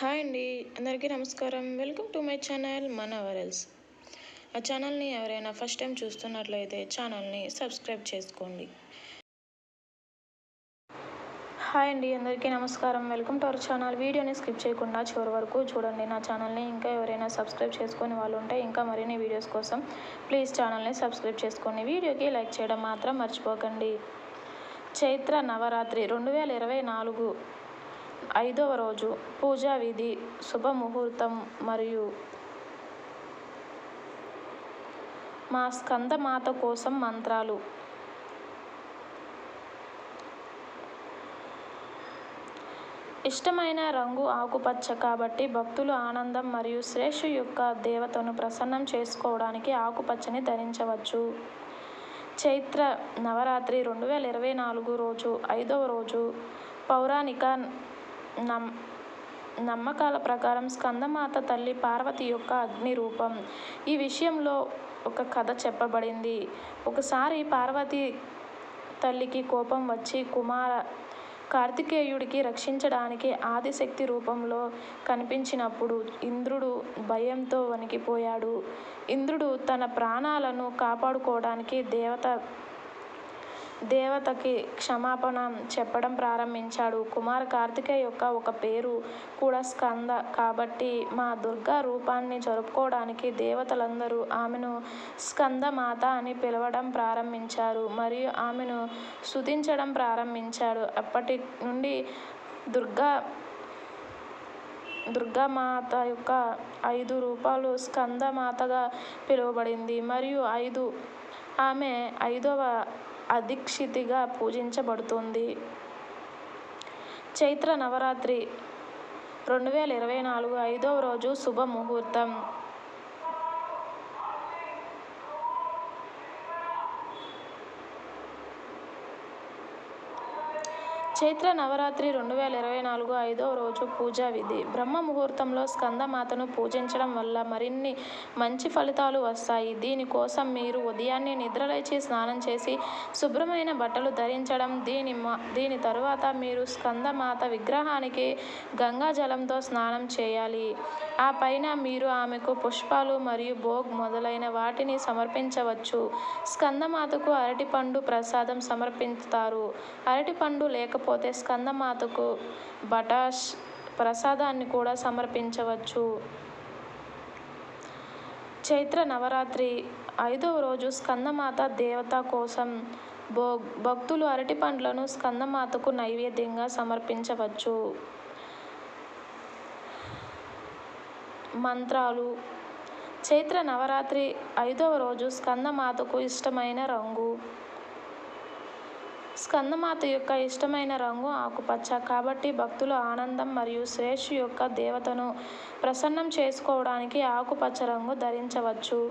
Hi అండి. అందరికీ నమస్కారం. వెల్కమ్ టు మై ఛానల్ మన వరల్స్ ఆ ఛానల్ని ఎవరైనా ఫస్ట్ టైం చూస్తున్నట్లయితే ఛానల్ని సబ్స్క్రైబ్ చేసుకోండి. హాయ్ అండి. అందరికీ నమస్కారం. Welcome to our channel. వీడియోని స్కిప్ చేయకుండా చివరి వరకు చూడండి. నా ఛానల్ని ఇంకా ఎవరైనా సబ్స్క్రైబ్ చేసుకుని వాళ్ళు ఉంటే ఇంకా మరిన్ని వీడియోస్ కోసం ప్లీజ్ ఛానల్ని సబ్స్క్రైబ్ చేసుకోండి. వీడియోకి లైక్ చేయడం మాత్రం మర్చిపోకండి. చైత్ర నవరాత్రి రెండు వేల ఇరవై నాలుగు ఐదవ రోజు పూజా విధి శుభముహూర్తం మరియు మా స్కందమాత కోసం మంత్రాలు. ఇష్టమైన రంగు ఆకుపచ్చ కాబట్టి భక్తులు ఆనందం మరియు శ్రేషు యొక్క దేవతను ప్రసన్నం చేసుకోవడానికి ఆకుపచ్చని ధరించవచ్చు. చైత్ర నవరాత్రి రెండు వేల ఇరవై నాలుగు రోజు ఐదవ రోజు పౌరాణిక నమ్ నమ్మకాల ప్రకారం స్కందమాత తల్లి పార్వతి యొక్క అగ్ని రూపం. ఈ విషయంలో ఒక కథ చెప్పబడింది. ఒకసారి పార్వతి తల్లికి కోపం వచ్చి కుమార కార్తికేయుడికి రక్షించడానికి ఆదిశక్తి రూపంలో కనిపించినప్పుడు ఇంద్రుడు భయంతో వణికిపోయాడు. ఇంద్రుడు తన ప్రాణాలను కాపాడుకోవడానికి దేవత దేవతకి క్షమాపణ చెప్పడం ప్రారంభించాడు. కుమార్ కార్తికేయ యొక్క ఒక పేరు కూడా స్కంద. కాబట్టి మా దుర్గా రూపాన్ని జరుపుకోవడానికి దేవతలందరూ ఆమెను స్కందమాత అని పిలవడం ప్రారంభించారు. మరియు ఆమెను స్తుతించడం ప్రారంభించాడు. అప్పటి నుండి దుర్గా దుర్గామాత యొక్క ఐదు రూపాలు స్కందమాతగా పిలువబడింది. మరియు ఐదు ఆమె ఐదవ అధిక్షితిగా పూజించబడుతుంది. చైత్ర నవరాత్రి రెండు వేల ఇరవై నాలుగు ఐదవ రోజు శుభముహూర్తం. చైత్ర నవరాత్రి రెండు వేల ఇరవై నాలుగు ఐదో రోజు పూజా విధి. బ్రహ్మ ముహూర్తంలో స్కందమాతను పూజించడం వల్ల మరిన్ని మంచి ఫలితాలు వస్తాయి. దీనికోసం మీరు ఉదయాన్నే నిద్రలేచి స్నానం చేసి శుభ్రమైన బట్టలు ధరించడం దీని దీని తరువాత మీరు స్కందమాత విగ్రహానికి గంగా జలంతో స్నానం చేయాలి. ఆ పైన మీరు ఆమెకు పుష్పాలు మరియు భోగ్ మొదలైన వాటిని సమర్పించవచ్చు. స్కందమాతకు అరటిపండు ప్రసాదం సమర్పిస్తారు. అరటిపండు లేకపోతే స్కందమాతకు బటాష్ ప్రసాదాన్ని కూడా సమర్పించవచ్చు. చైత్ర నవరాత్రి ఐదవ రోజు స్కందమాత దేవత కోసం భో భక్తులు అరటి పండ్లను స్కందమాతకు నైవేద్యంగా సమర్పించవచ్చు. మంత్రాలు. చైత్ర నవరాత్రి ఐదవ రోజు స్కందమాతకు ఇష్టమైన రంగు. స్కందమాత యొక్క ఇష్టమైన రంగు ఆకుపచ్చ. కాబట్టి భక్తులు ఆనందం మరియు శ్రేష్ యొక్క దేవతను ప్రసన్నం చేసుకోవడానికి ఆకుపచ్చ రంగు ధరించవచ్చు.